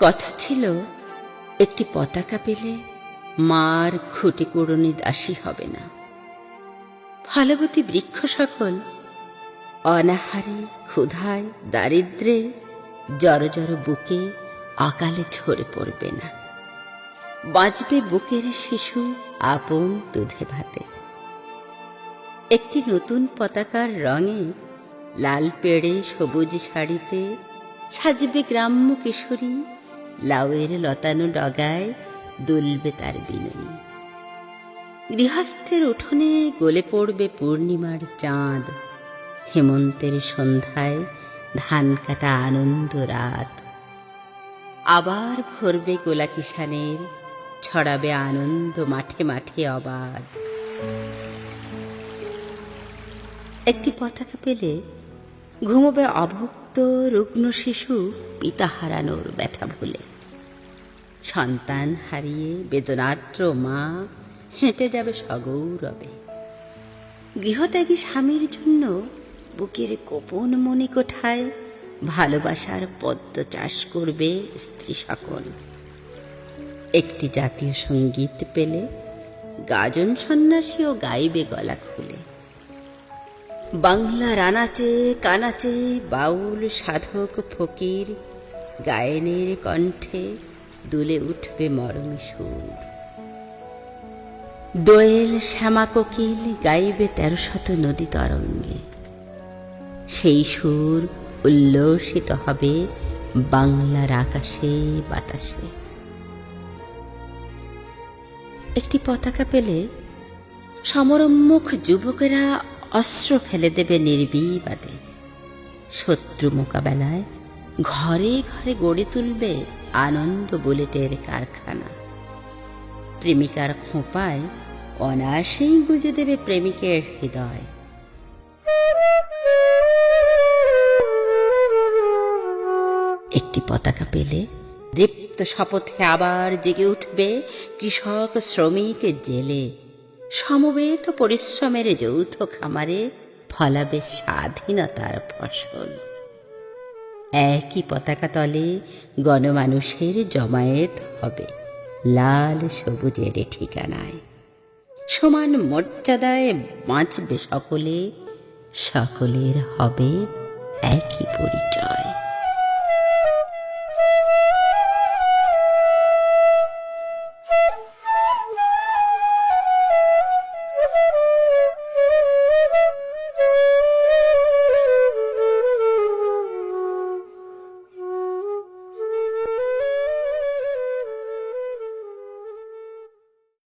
কথা ছিল, একটি পতাকা পেলে মার খুঁটি কুড়নি দাসী হবে না। ফলবতী বৃক্ষ সকল অনাহারে, ক্ষুধায়, দারিদ্রে, জড় জড় বুকে অকালে ঝরে পড়বে না। বাঁচবে বুকের শিশু আপন দুধে ভাতে। একটি নতুন পতাকার রঙে লাল পেড়ে সবুজ শাড়িতে সাজবে গ্রাম্য কিশোরী লাউয়ের লতানো ডগায় দুলবে তার বিনুনি। গৃহস্থের উঠোনে গলে পড়বে পূর্ণিমার চাঁদ। হেমন্তের সন্ধ্যায় ধান কাটা আনন্দ রাত। আবার ভরবে গোলা কিষানের ছড়াবে আনন্দ মাঠে মাঠে অবাধ। একটি পতাকা পেলে ঘুমোবে অভুক্ত রুগ্ন শিশু পিতা হারানোর ব্যথা ভুলে। সন্তান হারিয়ে বেদনার্দ্র মা হেঁটে যাবে সগৌরবে। গৃহত্যাগী স্বামীর জন্য বুকের গোপন মনি কোঠায় ভালোবাসার পদ্ম চাষ করবে স্ত্রী সকল। একটি জাতীয় সংগীত পেলে গাজন সন্ন্যাসীও গাইবে গলা খুলে। বাংলা রানাচে, কানাচে, বাউল সাধক ফকির, গায়নের কণ্ঠে দুলে উঠবে মরম সুর। দোয়েল শ্যামা কোকিল গাইবে তেরো শত নদী তরঙ্গে। সেই সুর উল্লসিত হবে বাংলার আকাশে, বাতাসে। একটি পতাকা পেলে সমরম্মুখ যুবকেরা অস্ত্র ফেলে দেবে নির্বিবাদে। শত্রু মোকাবেলায় ঘরে ঘরে গড়ে তুলবে আনন্দ বুলেটের কারখানা। প্রেমিকার খোঁপায় অনায়াসেই গুজে দেবে প্রেমিকের হৃদয়। একটি পতাকা পেলে দৃপ্ত শপথে আবার জেগে উঠবে কৃষক শ্রমিক জেলে। সমবেত পরিশ্রমের যৌথ খামারে ফলাবে স্বাধীনতার ফসল। একই পতাকা তলে গণমানুষের জমায়েত হবে লাল সবুজের ঠিকানায়। সমান মর্যাদায় বাঁচবে সকলে, সকলের হবে একই পরিচয়।